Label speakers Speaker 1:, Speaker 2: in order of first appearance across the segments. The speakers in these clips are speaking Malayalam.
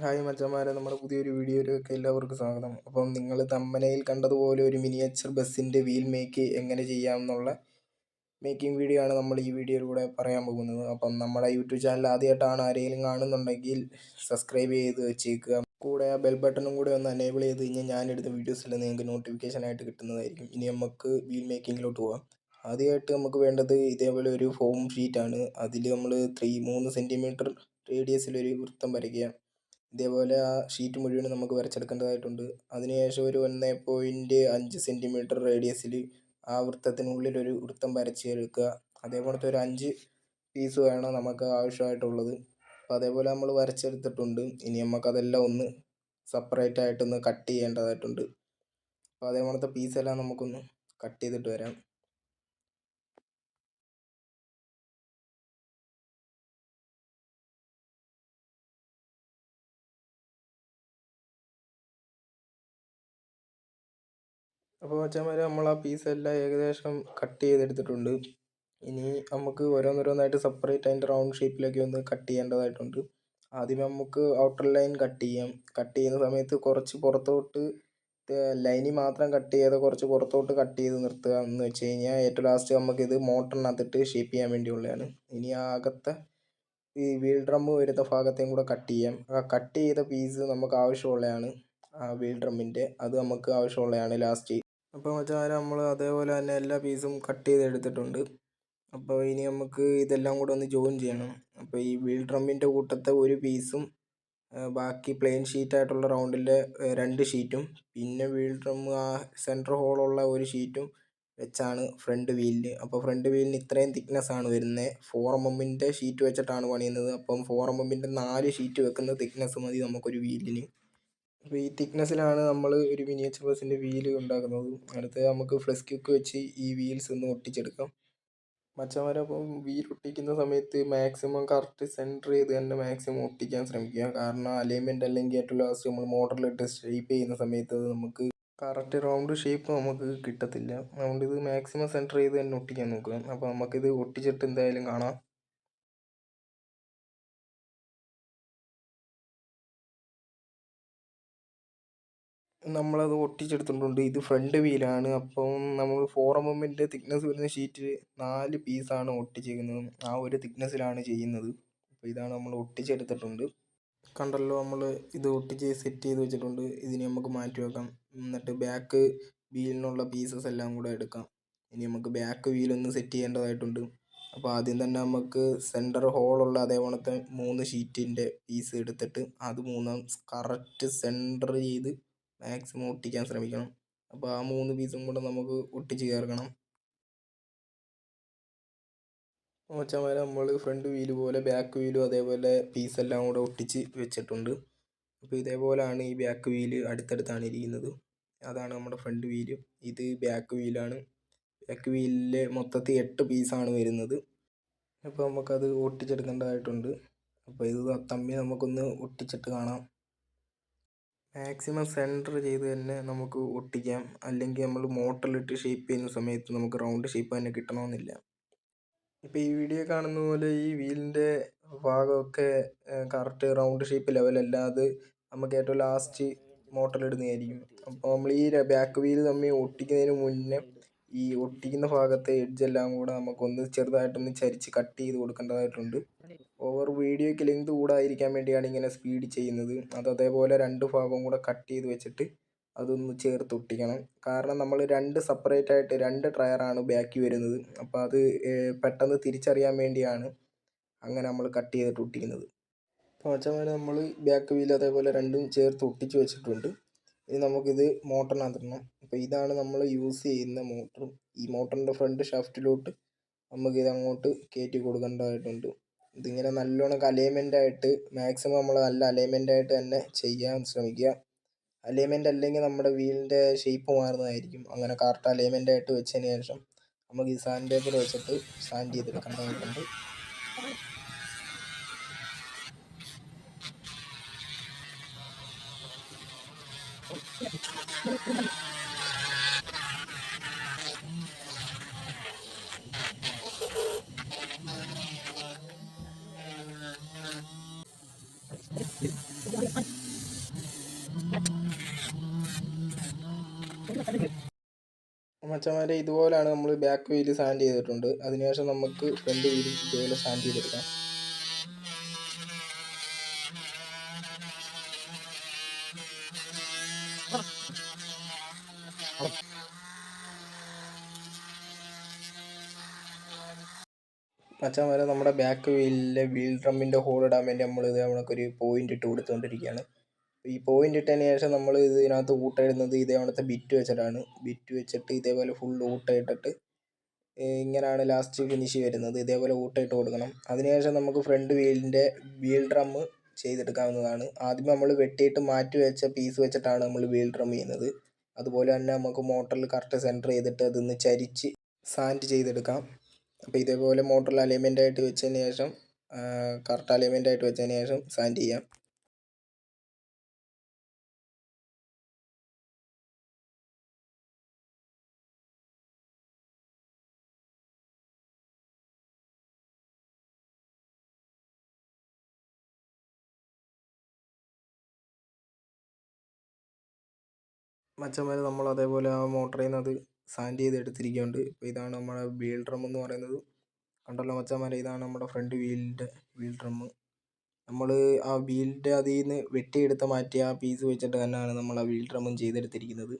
Speaker 1: ഹായ് മച്ചന്മാരെ നമ്മുടെ പുതിയൊരു വീഡിയോയിലേക്ക് എല്ലാവർക്കും സ്വാഗതം. അപ്പം നിങ്ങൾ തമ്മനയിൽ കണ്ടതുപോലെ ഒരു മിനിയേച്ചർ ബസ്സിന്റെ വീൽ മേക്ക് എങ്ങനെ ചെയ്യാം എന്നുള്ള മേക്കിംഗ് വീഡിയോ ആണ് നമ്മൾ ഈ വീഡിയോയിലൂടെ പറയാൻ പോകുന്നത്. അപ്പം നമ്മുടെ യൂട്യൂബ് ചാനൽ ആദ്യമായിട്ടാണ് ആരെങ്കിലും കാണുന്നുണ്ടെങ്കിൽ സബ്സ്ക്രൈബ് ചെയ്ത് വെച്ചേക്കുക. കൂടെ ആ ബെൽ ബട്ടണും കൂടെ ഒന്ന് എനേബിൾ ചെയ്ത് കഴിഞ്ഞാൽ ഞാനെടുത്ത വീഡിയോസിൽ നിങ്ങൾക്ക് നോട്ടിഫിക്കേഷൻ ആയിട്ട് കിട്ടുന്നതായിരിക്കും. ഇനി നമുക്ക് വീൽ മേക്കിങ്ങിലോട്ട് പോകാം ആദ്യമായിട്ട് നമുക്ക് വേണ്ടത് ഇതേപോലെ ഒരു ഫോം ഷീറ്റാണ് അതിൽ നമ്മൾ ത്രീ മൂന്ന് സെന്റിമീറ്റർ റേഡിയസിലൊരു വൃത്തം വരയ്ക്കുക. ഇതേപോലെ ആ ഷീറ്റ് മുഴുവനും നമുക്ക് വരച്ചെടുക്കേണ്ടതായിട്ടുണ്ട്. അതിനുശേഷം ഒരു ഒന്ന് പോയിന്റ് അഞ്ച് സെന്റിമീറ്റർ റേഡിയസിൽ ആ വൃത്തത്തിനുള്ളിൽ ഒരു വൃത്തം വരച്ചെടുക്കുക. അതേപോലത്തെ ഒരു അഞ്ച് പീസ് വേണം നമുക്ക് ആവശ്യമായിട്ടുള്ളത്. അപ്പോൾ അതേപോലെ നമ്മൾ വരച്ചെടുത്തിട്ടുണ്ട്. ഇനി നമുക്കതെല്ലാം ഒന്ന് സെപ്പറേറ്റ് ആയിട്ടൊന്ന് കട്ട് ചെയ്യേണ്ടതായിട്ടുണ്ട്. അപ്പോൾ അതേപോലത്തെ പീസെല്ലാം നമുക്കൊന്ന് കട്ട് ചെയ്തിട്ട് വരാം. അപ്പോൾ മച്ചാന്മാരെ നമ്മൾ ആ പീസെല്ലാം ഏകദേശം കട്ട് ചെയ്തെടുത്തിട്ടുണ്ട്. ഇനി നമുക്ക് ഓരോന്നോരോന്നായിട്ട് സെപ്പറേറ്റ് അതിന്റെ റൗണ്ട് ഷേപ്പിലേക്ക് ഒന്ന് കട്ട് ചെയ്യേണ്ടതായിട്ടുണ്ട്. ആദ്യം നമുക്ക് ഔട്ടർ ലൈൻ കട്ട് ചെയ്യാം. കട്ട് ചെയ്യുന്ന സമയത്ത് കുറച്ച് പുറത്തോട്ട് ലൈനി മാത്രം കട്ട് ചെയ്യാതെ കുറച്ച് പുറത്തോട്ട് കട്ട് ചെയ്ത് നിർത്തുക എന്ന് വെച്ച് കഴിഞ്ഞാൽ ഏറ്റവും ലാസ്റ്റ് നമുക്കിത് മോട്ടറിനകത്തിട്ട് ഷേപ്പ് ചെയ്യാൻ വേണ്ടിയുള്ളതാണ്. ഇനി അകത്തെ ഈ വീൽ ഡ്രം വരുന്ന ഭാഗത്തെയും കൂടെ കട്ട് ചെയ്യാം. ആ കട്ട് ചെയ്ത പീസ് നമുക്ക് ആവശ്യമുള്ളതാണ്. ആ വീൽ ഡ്രമ്മിന്റെ അത് നമുക്ക് ആവശ്യമുള്ളതാണ് ലാസ്റ്റ് അപ്പോൾ മച്ചാരെ നമ്മൾ അതേപോലെ തന്നെ എല്ലാ പീസും കട്ട് ചെയ്തെടുത്തിട്ടുണ്ട്. അപ്പോൾ ഇനി നമുക്ക് ഇതെല്ലാം കൂടെ ഒന്ന് ജോയിൻ ചെയ്യണം. അപ്പോൾ ഈ വീൽ ഡ്രമ്മിന്റെ കൂട്ടത്തെ ഒരു പീസും ബാക്കി പ്ലെയിൻ ഷീറ്റായിട്ടുള്ള റൗണ്ടിലെ രണ്ട് ഷീറ്റും പിന്നെ വീൽ ഡ്രം ആ സെന്റർ ഹോളുള്ള ഒരു ഷീറ്റും വെച്ചാണ് ഫ്രണ്ട് വീലിന് അപ്പോൾ ഫ്രണ്ട് വീലിന് ഇത്രയും തിക്നെസ് ആണ് വരുന്നത് ഫോർ എം എമ്മിന്റെ ഷീറ്റ് വെച്ചിട്ടാണ് പണിയുന്നത്. അപ്പം ഫോർ എം എമ്മിന്റെ നാല് ഷീറ്റ് വെക്കുന്ന തിക്നെസ് മതി നമുക്കൊരു വീലിന് അപ്പോൾ ഈ തിക്നെസ്സിലാണ് നമ്മൾ ഒരു മിനിയേച്ചർ ബസ്സിന്റെ വീൽ ഉണ്ടാക്കുന്നത്. അടുത്തത് നമുക്ക് ഫ്ലെക്സ് ക്യുക്ക് വെച്ച് ഈ വീൽസ് ഒന്ന് ഒട്ടിച്ചെടുക്കാം. മച്ചന്മാരെ അപ്പം വീൽ ഒട്ടിക്കുന്ന സമയത്ത് മാക്സിമം കറക്റ്റ് സെന്റർ ചെയ്ത് തന്നെ മാക്സിമം ഒട്ടിക്കാൻ ശ്രമിക്കുക. കാരണം അലൈൻമെന്റ് അല്ലെങ്കിൽ ഏറ്റവും ലാസ്റ്റ് നമ്മൾ മോട്ടറിലിട്ട് ഷേപ്പ് ചെയ്യുന്ന സമയത്ത് അത് നമുക്ക് കറക്റ്റ് റൗണ്ട് ഷേപ്പ് നമുക്ക് കിട്ടത്തില്ല. അതുകൊണ്ട് ഇത് മാക്സിമം സെന്റർ ചെയ്ത് തന്നെ ഒട്ടിക്കാൻ നോക്കുക. അപ്പോൾ നമുക്കിത് ഒട്ടിച്ചിട്ട് എന്തായാലും കാണാം. നമ്മളത് ഒട്ടിച്ചെടുത്തിട്ടുണ്ട്. ഇത് ഫ്രണ്ട് വീലാണ് അപ്പം നമ്മൾ ഫോർ എം എമ്മിന്റെ തിക്നെസ് വരുന്ന ഷീറ്റിൽ നാല് പീസാണ് ഒട്ടിച്ചേക്കുന്നത്. ആ ഒരു തിക്നെസ്സിലാണ് ചെയ്യുന്നത്. അപ്പോൾ ഇതാണ് നമ്മൾ ഒട്ടിച്ചെടുത്തിട്ടുണ്ട്. കണ്ടല്ലോ നമ്മൾ ഇത് ഒട്ടിച്ച് സെറ്റ് ചെയ്ത് വെച്ചിട്ടുണ്ട്. ഇതിനെ നമുക്ക് മാറ്റി വെക്കാം. എന്നിട്ട് ബാക്ക് വീലിനുള്ള പീസസ് എല്ലാം കൂടെ എടുക്കാം. ഇനി നമുക്ക് ബാക്ക് വീലൊന്ന് സെറ്റ് ചെയ്യേണ്ടതായിട്ടുണ്ട്. അപ്പോൾ ആദ്യം തന്നെ നമുക്ക് സെന്റർ ഹോളുള്ള അതേപോലത്തെ മൂന്ന് ഷീറ്റിന്റെ പീസ് എടുത്തിട്ട് അത് മൂന്നും കറക്റ്റ് സെന്റർ ചെയ്ത് മാക്സിമം ഒട്ടിക്കാൻ ശ്രമിക്കണം. അപ്പോൾ ആ മൂന്ന് പീസും കൂടെ നമുക്ക് ഒട്ടിച്ച് ചേർക്കണം. മച്ചാന്മാരെ നമ്മൾ ഫ്രണ്ട് വീൽ പോലെ ബാക്ക് വീലും അതേപോലെ പീസെല്ലാം കൂടെ ഒട്ടിച്ച് വെച്ചിട്ടുണ്ട്. അപ്പോൾ ഇതേപോലെയാണ് ഈ ബാക്ക് വീൽ അടുത്തടുത്താണ് ഇരിക്കുന്നത്. അതാണ് നമ്മുടെ ഫ്രണ്ട് വീൽ ഇത് ബാക്ക് വീലാണ് ബാക്ക് വീലിൽ മൊത്തത്തിൽ എട്ട് പീസാണ് വരുന്നത്. അപ്പോൾ നമുക്കത് ഒട്ടിച്ചെടുക്കേണ്ടതായിട്ടുണ്ട്. അപ്പോൾ ഇത് തമ്മിൽ നമുക്കൊന്ന് ഒട്ടിച്ചിട്ട് കാണാം. മാക്സിമം സെന്റർ ചെയ്ത് തന്നെ നമുക്ക് ഒട്ടിക്കാം. അല്ലെങ്കിൽ നമ്മൾ മോട്ടറിലിട്ട് ഷേപ്പ് ചെയ്യുന്ന സമയത്ത് നമുക്ക് റൗണ്ട് ഷേപ്പ് തന്നെ കിട്ടണമെന്നില്ല. ഇപ്പോൾ ഈ വീഡിയോ കാണുന്ന പോലെ ഈ വീലിന്റെ ഭാഗമൊക്കെ കറക്റ്റ് റൗണ്ട് ഷേപ്പ് ലെവലല്ലാതെ നമുക്ക് ഏറ്റവും ലാസ്റ്റ് മോട്ടറിലിടുന്നതായിരിക്കും അപ്പോൾ നമ്മൾ ഈ ബാക്ക് വീൽ തമ്മിൽ ഒട്ടിക്കുന്നതിന് മുന്നേ ഈ ഒട്ടിക്കുന്ന ഭാഗത്തെ എഡ്ജ് എല്ലാം കൂടെ നമുക്കൊന്ന് ചെറുതായിട്ടൊന്ന് ചരിച്ച് കട്ട് ചെയ്ത് കൊടുക്കേണ്ടതായിട്ടുണ്ട്. ഓവർ വീഡിയോയ്ക്ക് ലെങ്ത് കൂടാതിരിക്കാൻ വേണ്ടിയാണ് ഇങ്ങനെ സ്പീഡ് ചെയ്യുന്നത്. അത് അതേപോലെ രണ്ട് ഭാഗവും കൂടെ കട്ട് ചെയ്ത് വെച്ചിട്ട് അതൊന്ന് ചേർത്ത് ഒട്ടിക്കണം. കാരണം നമ്മൾ രണ്ട് സെപ്പറേറ്റ് ആയിട്ട് രണ്ട് ടയറാണ് ബാക്കി വരുന്നത്. അപ്പോൾ അത് പെട്ടെന്ന് തിരിച്ചറിയാൻ വേണ്ടിയാണ് അങ്ങനെ നമ്മൾ കട്ട് ചെയ്തിട്ട് ഒട്ടിക്കുന്നത്. അപ്പോൾ അച്ഛൻ നമ്മൾ ബാക്ക് വീൽ അതേപോലെ രണ്ടും ചേർത്ത് ഒട്ടിച്ച് വെച്ചിട്ടുണ്ട്. ഇനി നമുക്കിത് മോട്ടറിനകത്തിടണം അപ്പോൾ ഇതാണ് നമ്മൾ യൂസ് ചെയ്യുന്ന മോട്ടറും ഈ മോട്ടറിന്റെ ഫ്രണ്ട് ഷാഫ്റ്റിലോട്ട് നമുക്കിത് അങ്ങോട്ട് കയറ്റി കൊടുക്കേണ്ടതായിട്ടുണ്ട്. ഇതിങ്ങനെ നല്ലോണം അലൈൻമെന്റ് ആയിട്ട് മാക്സിമം നമ്മൾ നല്ല അലൈൻമെന്റ് ആയിട്ട് തന്നെ ചെയ്യാൻ ശ്രമിക്കുക. അലൈൻമെന്റ് അല്ലെങ്കിൽ നമ്മുടെ വീലിന്റെ ഷേപ്പ് മാറുന്നതായിരിക്കും. അങ്ങനെ കറക്റ്റ് അലൈൻമെന്റ് ആയിട്ട് വെച്ചതിന് ശേഷം നമുക്ക് ഈ സാൻഡ് പേപ്പർ വെച്ചിട്ട് സാൻഡ് ചെയ്തെടുക്കേണ്ടതായിട്ടുണ്ട്. മച്ചമാരെ ഇതുപോലെയാണ് നമ്മൾ ബാക്ക് വീൽ സാൻഡ് ചെയ്തിട്ടുണ്ട്. അതിനുശേഷം നമുക്ക് ഫ്രണ്ട് വീൽ ഇതുപോലെ സാൻഡ് ചെയ്തെടുക്കാം. മച്ചാന്മാരെ നമ്മുടെ ബാക്ക് വീലിലെ വീൽ ഡ്രമ്മിന്റെ ഹോൾ ഇടാൻ വേണ്ടി നമ്മൾ ഇത് നമ്മൾക്കൊരു പോയിന്റ് ഇട്ട് കൊടുത്തുകൊണ്ടിരിക്കുകയാണ്. ഈ പോയിന്റ് ഇട്ടതിന് ശേഷം നമ്മൾ ഇതിനകത്ത് ഊട്ടയിടുന്നത് ഇടുന്നത് ഇതേ ബിറ്റ് വെച്ചിട്ടാണ്. ബിറ്റ് വെച്ചിട്ട് ഇതേപോലെ ഫുൾ ഊട്ടയിട്ടിട്ട് ഇങ്ങനെയാണ് ലാസ്റ്റ് ഫിനിഷ് വരുന്നത്. ഇതേപോലെ ഊട്ടയിട്ട് കൊടുക്കണം. അതിനുശേഷം നമുക്ക് ഫ്രണ്ട് വീലിന്റെ വീൽ ഡ്രം ചെയ്തെടുക്കാവുന്നതാണ്. ആദ്യം നമ്മൾ വെട്ടിയിട്ട് മാറ്റി വെച്ച പീസ് വെച്ചിട്ടാണ് നമ്മൾ വീൽ ഡ്രം ചെയ്യുന്നത്. അതുപോലെ തന്നെ നമുക്ക് മോട്ടറിൽ കറക്റ്റ് സെന്റർ ചെയ്തിട്ട് അതൊന്ന് ചരിച്ച് സാൻഡ് ചെയ്തെടുക്കാം. അപ്പോൾ ഇതേപോലെ മോട്ടറിൽ അലൈൻമെന്റ് ആയിട്ട് വെച്ചതിന് ശേഷം കറക്റ്റ് അലൈൻമെന്റ് ആയിട്ട് വെച്ചതിന് ശേഷം സാൻഡ് ചെയ്യാം. മച്ചന്മാർ നമ്മൾ അതേപോലെ ആ മോട്ടറിൽ നിന്ന് അത് സാൻഡ് ചെയ്ത് എടുത്തിരിക്കുന്നുണ്ട്. അപ്പോൾ ഇതാണ് നമ്മുടെ വീൽ ഡ്രം എന്ന് പറയുന്നത്. കണ്ടല്ലോ മച്ചന്മാരെ ഇതാണ് നമ്മുടെ ഫ്രണ്ട് വീലിന്റെ വീൽ ഡ്രം. നമ്മൾ ആ വീലിന്റെ അതിൽ നിന്ന് വെട്ടിയെടുത്ത് മാറ്റിയ ആ പീസ് വെച്ചിട്ട് തന്നെയാണ് നമ്മൾ ആ വീൽ ഡ്രമ്മും ചെയ്തെടുത്തിരിക്കുന്നത്.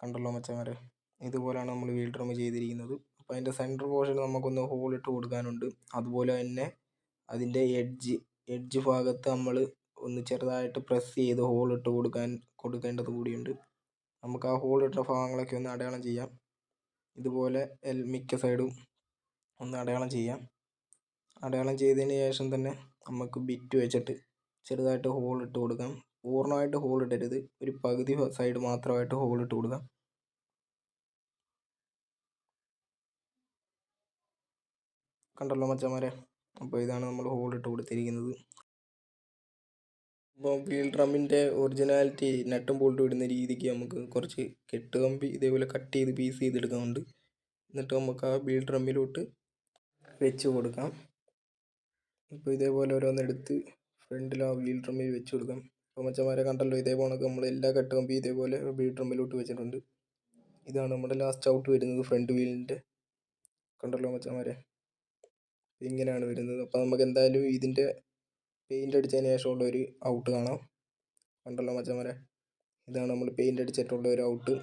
Speaker 1: കണ്ടല്ലോ മച്ചന്മാരെ ഇതുപോലെയാണ് നമ്മൾ വീൽ ഡ്രം ചെയ്തിരിക്കുന്നത്. അപ്പോൾ അതിന്റെ സെന്റർ പോർഷൻ നമുക്കൊന്ന് ഹോൾ ഇട്ട് കൊടുക്കാനുണ്ട്. അതുപോലെ തന്നെ അതിന്റെ എഡ്ജ് എഡ്ജ് ഭാഗത്ത് നമ്മൾ ഒന്ന് ചെറുതായിട്ട് പ്രസ് ചെയ്ത് ഹോൾ ഇട്ട് കൊടുക്കാൻ കൊടുക്കേണ്ടത് കൂടിയുണ്ട്. നമുക്ക് ആ ഹോൾ ഇട്ട ഭാഗങ്ങളൊക്കെ ഒന്ന് അടയാളം ചെയ്യാം. ഇതുപോലെ എൽ മിക്ക സൈഡും ഒന്ന് അടയാളം ചെയ്യാം. അടയാളം ചെയ്തതിന് ശേഷം തന്നെ നമുക്ക് ബിറ്റ് വെച്ചിട്ട് ചെറുതായിട്ട് ഹോൾ ഇട്ട് കൊടുക്കാം. പൂർണമായിട്ട് ഹോൾ ഇടരുത്. ഒരു പകുതി സൈഡ് മാത്രമായിട്ട് ഹോൾ ഇട്ട് കൊടുക്കാം. കണ്ടല്ലോ മച്ചന്മാരെ? അപ്പോൾ ഇതാണ് നമ്മൾ ഹോൾ ഇട്ട് കൊടുത്തിരിക്കുന്നത്. ഇപ്പോൾ വീൽ ഡ്രമ്മിന്റെ ഒറിജിനാലിറ്റി നട്ടും ബോൾട്ടും ഇടുന്ന രീതിക്ക് നമുക്ക് കുറച്ച് കെട്ട് കമ്പി ഇതേപോലെ കട്ട് ചെയ്ത് പീസ് ചെയ്തെടുക്കുന്നുണ്ട് എന്നിട്ട് നമുക്ക് ആ വീൽ ഡ്രമ്മിലോട്ട് വെച്ച് കൊടുക്കാം. ഇപ്പോൾ ഇതേപോലെ ഓരോന്നെടുത്ത് ഫ്രണ്ടിൽ ആ വീൽ ഡ്രമ്മിൽ വെച്ച് കൊടുക്കാം. ഇപ്പോൾ മച്ചന്മാരെ കണ്ടല്ലോ ഇതേപോലെ നമ്മൾ എല്ലാ കെട്ട് കമ്പി ഇതേപോലെ വീൽ ഡ്രമ്മിലോട്ട് വെച്ചിട്ടുണ്ട്. ഇതാണ് നമ്മുടെ ലാസ്റ്റ് ഔട്ട് വരുന്നത് ഫ്രണ്ട് വീലിന്റെ. കണ്ടല്ലോ മച്ചന്മാരെ? ഇങ്ങനെയാണ് വരുന്നത്. അപ്പോൾ നമുക്ക് എന്തായാലും ഇതിന്റെ പെയിന്റ് അടിച്ചതിന് ശേഷമുള്ള ഒരു ഔട്ട് കാണാം. കണ്ടല്ലോ മച്ചന്മാരെ? ഇതാണ് നമ്മൾ പെയിന്റ് അടിച്ചിട്ടുള്ള ഒരു ഔട്ട്